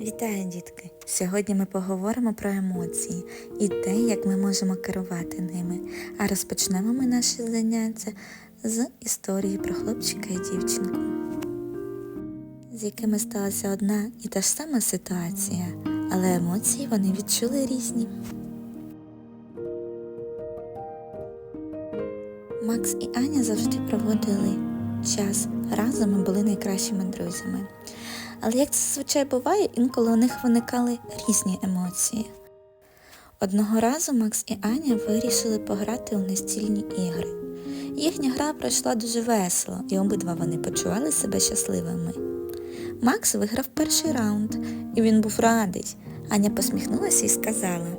Вітаю, дітки! Сьогодні ми поговоримо про емоції і те, як ми можемо керувати ними. А розпочнемо ми наше заняття з історії про хлопчика і дівчинку, з якими сталася одна і та ж сама ситуація, але емоції вони відчули різні. Макс і Аня завжди проводили час разом і були найкращими друзями. Але як це зазвичай буває, інколи у них виникали різні емоції. Одного разу Макс і Аня вирішили пограти у настільні ігри. Їхня гра пройшла дуже весело, і обидва вони почували себе щасливими. Макс виграв перший раунд, і він був радий. Аня посміхнулася і сказала.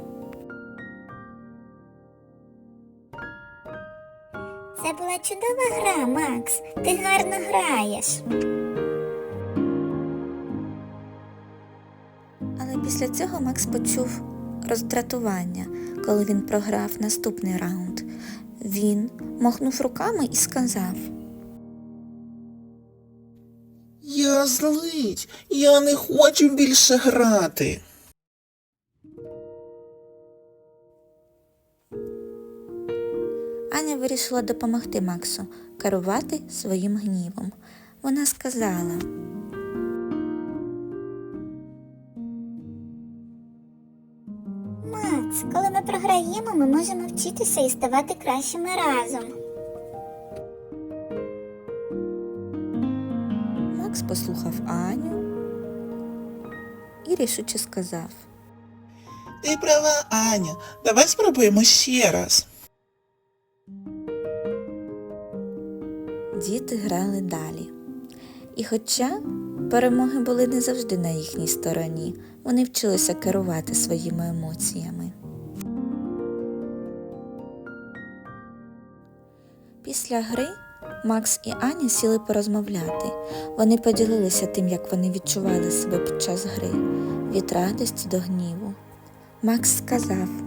Це була чудова гра, Макс. Ти гарно граєш. Після цього Макс почув роздратування, коли він програв наступний раунд. Він махнув руками і сказав. Я злий, я не хочу більше грати. Аня вирішила допомогти Максу керувати своїм гнівом. Вона сказала, Макс, коли ми програємо, ми можемо вчитися і ставати кращими разом. Макс послухав Аню і рішуче сказав. Ти права, Аня. Давай спробуємо ще раз. Діти грали далі. І хоча перемоги були не завжди на їхній стороні, вони вчилися керувати своїми емоціями. Після гри Макс і Аня сіли порозмовляти. Вони поділилися тим, як вони відчували себе під час гри, від радості до гніву. Макс сказав.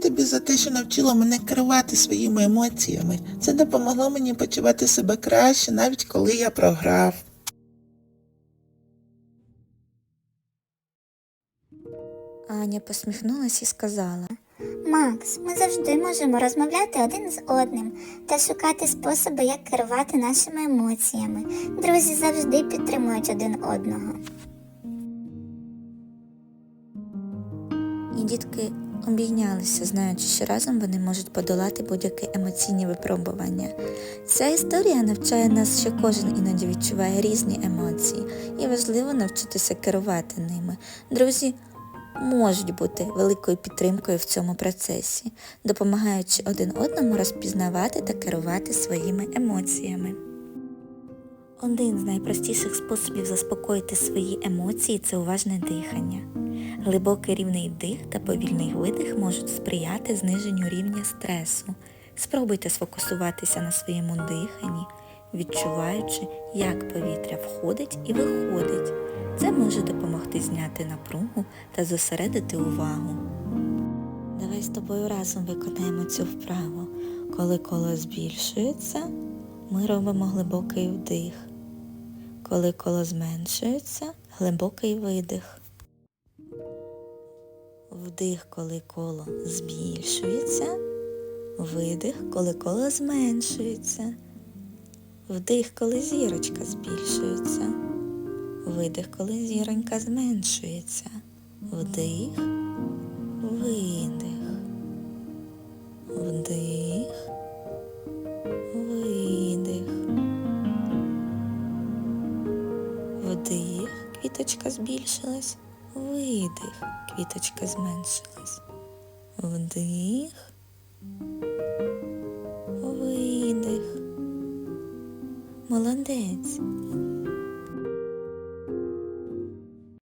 Тобі за те, що навчила мене керувати своїми емоціями. Це допомогло мені почувати себе краще, навіть коли я програв. Аня посміхнулася і сказала. Макс, ми завжди можемо розмовляти один з одним та шукати способи, як керувати нашими емоціями. Друзі завжди підтримують один одного. І дітки обійнялися, знаючи, що разом вони можуть подолати будь-які емоційні випробування. Ця історія навчає нас, що кожен іноді відчуває різні емоції, і важливо навчитися керувати ними. Друзі можуть бути великою підтримкою в цьому процесі, допомагаючи один одному розпізнавати та керувати своїми емоціями. Один з найпростіших способів заспокоїти свої емоції це уважне дихання. Глибокий рівний вдих та повільний видих можуть сприяти зниженню рівня стресу. Спробуйте сфокусуватися на своєму диханні, відчуваючи, як повітря входить і виходить. Це може допомогти зняти напругу та зосередити увагу. Давай з тобою разом виконаємо цю вправу. Коли коло збільшується, ми робимо глибокий вдих. Коли коло зменшується, глибокий видих. Вдих, коли коло збільшується, видих, коли коло зменшується. Вдих, коли зірочка збільшується. Видих, коли зіронька зменшується. Вдих, видих. Вдих, видих. Вдих, квіточка збільшилась. Видих, квіточка зменшилась. Вдих. Видих. Молодець.